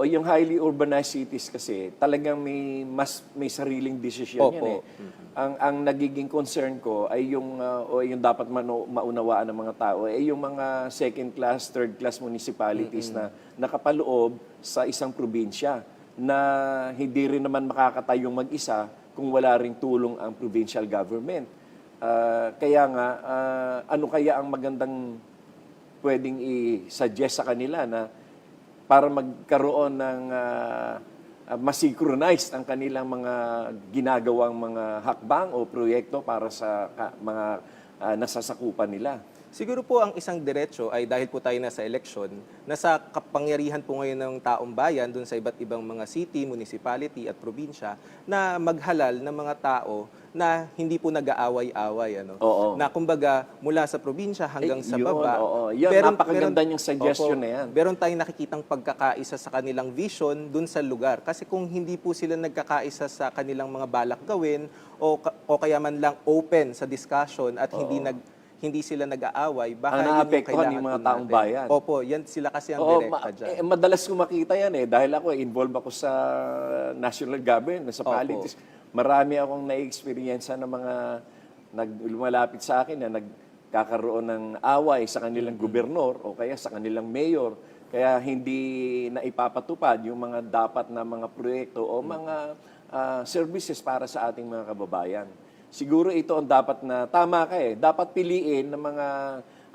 O yung highly urbanized cities kasi talagang may mas may sariling desisyon yan Opo. eh. Ang ang nagiging concern ko ay yung uh, o yung dapat mano, maunawaan ng mga tao ay yung mga second class, third class municipalities na nakapaloob sa isang probinsya na hindi rin naman makakatayong mag-isa kung wala ring tulong ang provincial government. Ah, kaya nga ah, ano kaya ang magandang pwedeng i-suggest sa kanila na para magkaroon ng uh, masynchronize ang kanilang mga ginagawang mga hakbang o proyekto para sa ka- mga ah, nasasakupan nila. Siguro po ang isang diretso ay dahil po tayo nasa eleksyon, nasa kapangyarihan po ngayon ng taong bayan dun sa iba't ibang mga city, municipality at probinsya na maghalal ng mga tao na hindi po nag-aaway-away. Ano? Oo. Na kumbaga mula sa probinsya hanggang Eh, sa yun, baba. oo. Yan, napakaganda niyang suggestion Opo, na yan. Meron tayong nakikitang pagkakaisa sa kanilang vision dun sa lugar. Kasi kung hindi po sila nagkakaisa sa kanilang mga balak gawin o, o kaya man lang open sa discussion at hindi nag hindi sila nag-aaway, baka Ang yun naapektuhan kailangan yung mga po taong natin. bayan. Opo, yan sila kasi ang Oo, direkta ma- dyan. eh, madalas ko makita yan eh. Dahil ako, involved ako sa national government, sa Opo. politics. Marami akong na-experience ng mga nag lumalapit sa akin na nagkakaroon ng away sa kanilang gobernador o kaya sa kanilang mayor. Kaya hindi na ipapatupad yung mga dapat na mga proyekto o mga ah, services para sa ating mga kababayan. Siguro ito ang dapat na, tama ka eh, dapat piliin ng mga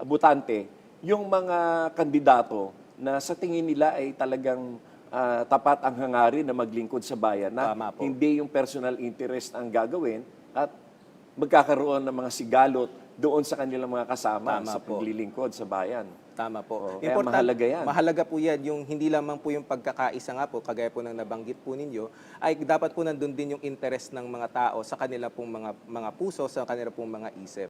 butante yung mga kandidato na sa tingin nila ay talagang ah, tapat ang hangarin na maglingkod sa bayan na hindi yung personal interest ang gagawin at magkakaroon ng mga sigalot doon sa kanilang mga kasama Tama sa po. paglilingkod sa bayan. Tama po. Oo, kaya mahalaga yan. Mahalaga po yan. Yung hindi lamang po yung pagkakaisa nga po, kagaya po ng nabanggit po ninyo, ay dapat po nandun din yung interest ng mga tao sa kanila pong mga, mga puso, sa kanila pong mga isip.